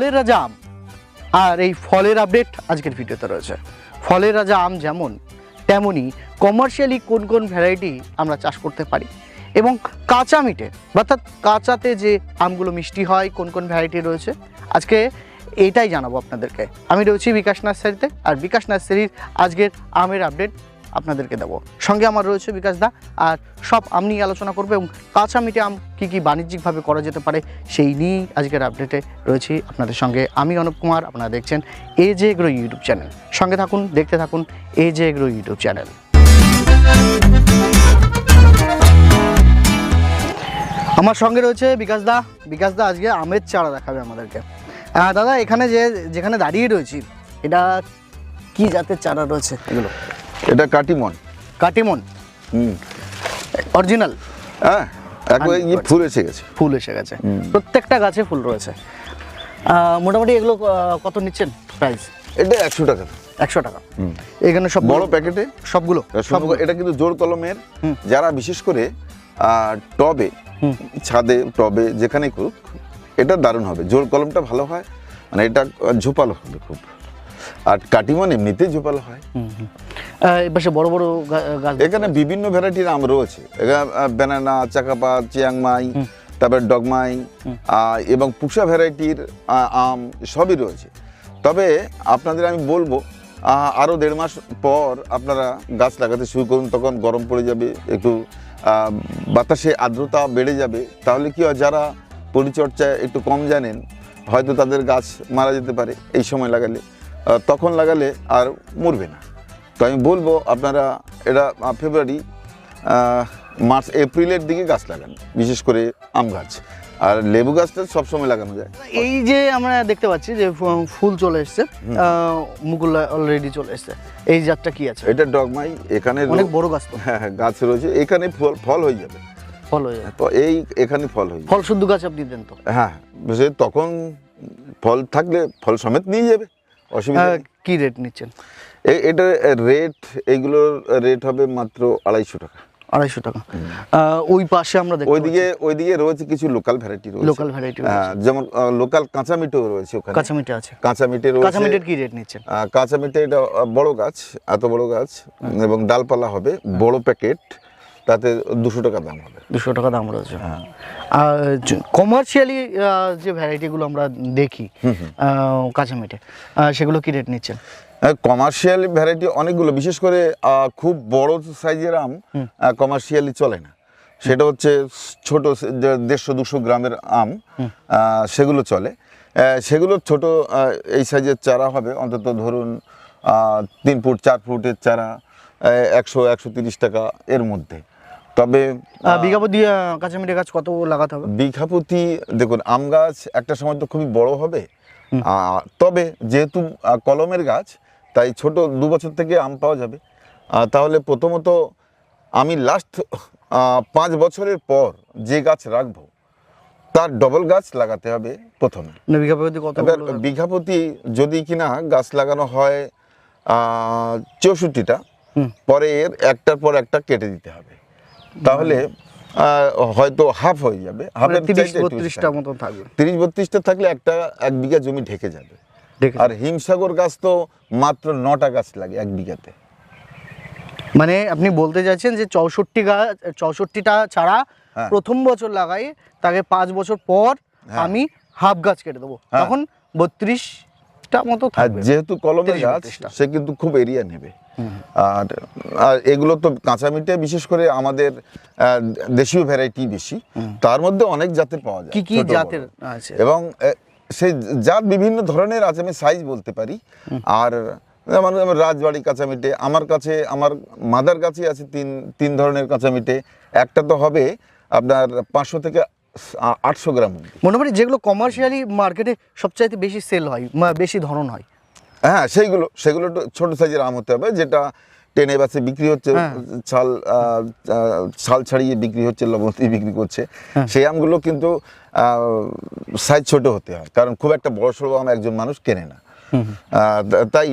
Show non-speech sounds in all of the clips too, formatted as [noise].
ফলের রাজা আম। আর এই ফলের আপডেট আজকের ভিডিওতে রয়েছে। ফলের রাজা আম যেমন তেমনই কমার্শিয়ালি কোন কোন ভ্যারাইটি আমরা চাষ করতে পারি। এবং কাঁচা মিটে, অর্থাৎ কাঁচাতে যে আমগুলো মিষ্টি হয়, কোন কোন ভ্যারাইটি রয়েছে, আজকে এটাই জানাব আপনাদেরকে। আমি রয়েছি বিকাশ নার্সারিতে, আর বিকাশ নার্সারির আজকের আমের আপডেট আপনাদেরকে দেবো। সঙ্গে আমার রয়েছে বিকাশ দা, আর সব আম আলোচনা করব এবং কাঁচা মিটে আম কী কী বাণিজ্যিকভাবে করা যেতে পারে সেই নিয়েই আজকের আপডেটে রয়েছি আপনাদের সঙ্গে। আমি অনুপ কুমার, আপনারা দেখছেন A J agro YouTube channel সঙ্গে থাকুন, দেখতে থাকুন A J agro YouTube channel আমার সঙ্গে রয়েছে বিকাশ দা। বিকাশ দা, আজকে আমের চারা দেখাবে আমাদেরকে। দাদা, এখানে যে, যেখানে দাঁড়িয়ে রয়েছি, এটা কি জাতের চারা রয়েছে? এগুলো। এটা কাটিমন। কাটিমন? হুম। অরিজিনাল? হ্যাঁ একবার ইয়ে ফুল এসে গেছে। ফুল এসে গেছে। প্রত্যেকটা গাছে ফুল রয়েছে। মোটামুটি এগুলো কত নিচ্ছেন প্রাইস এটা একশো টাকা। একশো টাকা। এখানে সব বড় প্যাকেটে? সবগুলো। সব এটা কিন্তু জোর কলমের। যারা বিশেষ করে টবে ছাদে টবে যেখানে করুক এটা দারুণ হবে। জোর কলমটা ভালো হয়। মানে এটা ঝোপালো হবে খুব। আর কাটিমন এমনিতেই ঝোপালো হয়। হুম, হুম। আহ, এই পাশে বড় বড় গাছ এখানে বিভিন্ন ভ্যারাইটির আম রয়েছে। ব্যানানা চাকাপা চিয়াংমাই তারপরে ডগমাই এবং পুষা ভ্যারাইটির আম সবই রয়েছে। তবে আপনাদের আমি বলব আরও দেড় মাস পর আপনারা গাছ লাগাতে শুরু করুন তখন গরম পড়ে যাবে একটু বাতাসে আর্দ্রতা বেড়ে যাবে। তাহলে কি হয় যারা পরিচর্যা একটু কম জানেন হয়তো তাদের গাছ মারা যেতে পারে এই সময় লাগালে। তখন লাগালে আর মরবে না। তো আমি বলব আপনারা এটা ফেব্রুয়ারি মার্চ এপ্রিলের দিকে গাছ লাগান বিশেষ করে আম গাছ। আর লেবু গাছটা সবসময় লাগানো যায়। এই যে আমরা দেখতে পাচ্ছি যে ফুল চলে এসছে মুকুল অলরেডি চলে এসছে। এই জাতটা কি আছে? এটা ডগমাই এখানে অনেক বড় গাছ হ্যাঁ হ্যাঁ গাছ রয়েছে। এখানে ফল ফল হয়ে যাবে। ফল হয়ে যাবে। তো এই এখানে ফল হয়ে ফল শুদ্ধ গাছ আপনি দেন তো। হ্যাঁ সে তখন ফল থাকলে ফল সমেত নিয়ে যাবে। অসুবিধা কি রেট নিচ্ছেন? এ- এটার রেট এগুলোর রেট হবে মাত্র আড়াইশো টাকা। আড়াইশো টাকা। ওই পাশে আমরা ওইদিকে ওইদিকে রয়েছে কিছু লোকাল ভ্যারাইটি রয়েছে। লোকাল ভ্যারাইটি যেমন লোকাল কাঁচা মিঠেও রয়েছে ওখানে। কাঁচা মিঠে আছে। কাঁচা মিটে কাঁচা রয়েছে কি রেট নিচ্ছেন? কাঁচা মিঠে এটা বড় গাছ এত বড় গাছ এবং ডালপালা হবে বড় প্যাকেট তাতে দুশো টাকা দাম হবে। দুশো টাকা দাম রয়েছে। আর কমার্শিয়ালি যে ভ্যারাইটিগুলো আমরা দেখি আহ, কাঁচা মিঠে আহ, সেগুলো কী রেট নিচ্ছেন? কমার্শিয়াল ভ্যারাইটি অনেকগুলো বিশেষ করে খুব বড় সাইজের আম কমার্শিয়ালি চলে না। সেটা হচ্ছে ছোট দেড়শো দুশো গ্রামের আম সেগুলো চলে। সেগুলো ছোট এই সাইজের চারা হবে। অন্তত ধরুন তিন ফুট চার ফুটের চারা একশো একশো তিরিশ টাকা এর মধ্যে। তবে আহ, বিঘা প্রতি আহ, কাঁচা মিঠে গাছ কত লাগাতে হবে? বিঘা প্রতি দেখুন আম গাছ একটা সময় তো খুবই বড় হবে। তবে যেহেতু কলমের গাছ তাই ছোট দু বছর থেকে আম পাওয়া যাবে। তাহলে প্রথমত আমি লাস্ট পাঁচ বছরের পর যে গাছ রাখব তার ডবল গাছ লাগাতে হবে প্রথমে। না বিঘা প্রতি কত এবার বিঘা প্রতি যদি কিনা গাছ লাগানো হয় চৌষট্টিটা পরে এর একটার পর একটা কেটে দিতে হবে। তাহলে হয়তো হাফ হয়ে যাবে। হাফের তিরিশ বত্রিশটা থাকবে। মতন থাকবে। তিরিশ বত্রিশটা থাকলে একটা এক বিঘা জমি ঢেকে যাবে। আর হিমসাগর গাছ তো মাত্র নটা গাছ লাগে এক বিঘাতে। মানে আপনি বলতে চাইছেন যে চৌষট্টি গাছ চৌষট্টিটা ছাড়া হ্যাঁ। প্রথম বছর লাগাই তাকে পাঁচ বছর পর আমি হাফ গাছ কেটে দেবো। হ্যাঁ। তখন বত্রিশটা মতো থাকবে। যেহেতু কলমের 30 গাছ সে কিন্তু খুব এরিয়া নেবে। আর আর এগুলো তো কাঁচা মিটে বিশেষ করে আমাদের দেশীয় ভ্যারাইটি বেশি। তার মধ্যে অনেক জাতের পাওয়া যায় কি কি জাতের আছে? এবং সেই জাত বিভিন্ন ধরনের আছে আমি সাইজ বলতে পারি। আর যেমন রাজবাড়ি কাঁচামিটে আমার কাছে আমার মাদার কাছে আছে তিন তিন ধরনের কাঁচামিটে একটা তো হবে আপনার পাঁচশো থেকে আটশো গ্রাম। মোটামুটি যেগুলো কমার্শিয়ালি মার্কেটে সবচাইতে বেশি সেল হয় বেশি ধরন হয়। হ্যাঁ সেইগুলো সেগুলো ছোট সাইজের আম হতে হবে যেটা টেনে বাসে বিক্রি হচ্ছে হ্যাঁ। ছাল ছাল ছাড়িয়ে বিক্রি হচ্ছে লবণ বিক্রি করছে হ্যাঁ। সেই আমগুলো কিন্তু সাইজ ছোট হতে হয় কারণ খুব একটা বড় সড়ো আম একজন মানুষ কেনে না তাই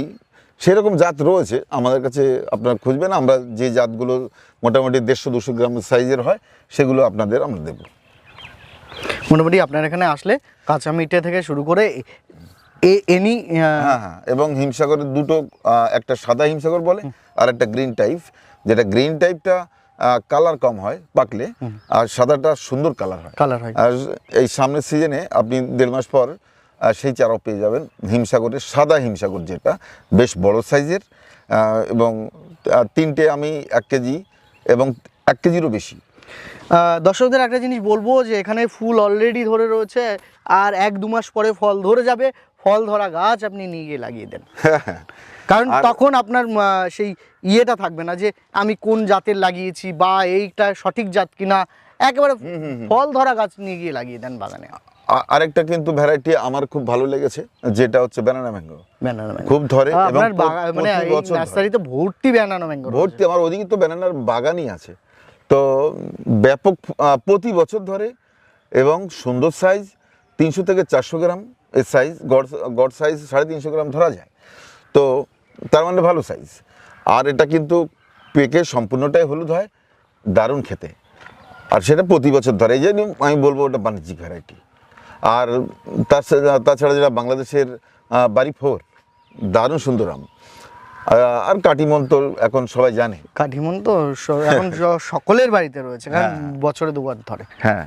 সেরকম জাত রয়েছে আমাদের কাছে আপনারা খুঁজবেন আমরা যে জাতগুলো মোটামুটি দেড়শো দুশো গ্রাম সাইজের হয় সেগুলো আপনাদের আমরা দেবো মোটামুটি আপনার এখানে আসলে কাঁচা মিটে থেকে শুরু করে এনি হ্যাঁ হ্যাঁ এবং হিমসাগরের দুটো একটা সাদা হিমসাগর বলে আর একটা গ্রিন টাইপ যেটা গ্রিন টাইপটা কালার কম হয় পাকলে আর সাদাটা সুন্দর কালার হয়। কালার হয়। আর এই সামনের সিজনে আপনি দেড় মাস পর সেই চারাও পেয়ে যাবেন। হিমসাগরের সাদা হিমসাগর যেটা বেশ বড় সাইজের এবং তিনটে আমি এক কেজি এবং এক কেজিরও বেশি। দর্শকদের একটা জিনিস বলব যে এখানে ফুল অলরেডি ধরে রয়েছে আর এক দু মাস পরে ফল ধরে যাবে। ফল ধরা গাছ আপনি নিয়ে গিয়ে লাগিয়ে দেন। [laughs] কারণ তখন আপনার সেই ইয়েটা থাকবে না যে আমি কোন জাতের লাগিয়েছি বা এইটা সঠিক জাত কিনা একেবারে ফল ধরা গাছ নিয়ে গিয়ে লাগিয়ে দেন বাগানে। আরেকটা কিন্তু ভ্যারাইটি আমার খুব ভালো লেগেছে যেটা হচ্ছে ব্যানানা ম্যাঙ্গো খুব ধরে এবং মানে। নার্সারিতে ভর্তি ব্যানানা ম্যাঙ্গো ভর্তি আমার ওদিকে তো ব্যানানার বাগানই আছে। তো ব্যাপক প্রতি বছর ধরে এবং সুন্দর সাইজ তিনশো থেকে চারশো গ্রাম। এর সাইজ গড় গড় সাইজ সাড়ে তিনশো গ্রাম ধরা যায়। তো তার মানে ভালো সাইজ আর এটা কিন্তু পেকে সম্পূর্ণটাই হলুদ হয় দারুণ খেতে। আর সেটা প্রতি বছর ধরে এই জন্য আমি বলব ওটা বাণিজ্যিক ভ্যারাইটি আর তার তাছাড়া যেটা বাংলাদেশের বাড়ি ফোর দারুণ সুন্দর আম। আর তো এখন সবাই জানে। কাঠিমন তো স- এখন সকলের বাড়িতে রয়েছে কারণ হ্যাঁ। বছরে দুবার ধরে। হ্যাঁ।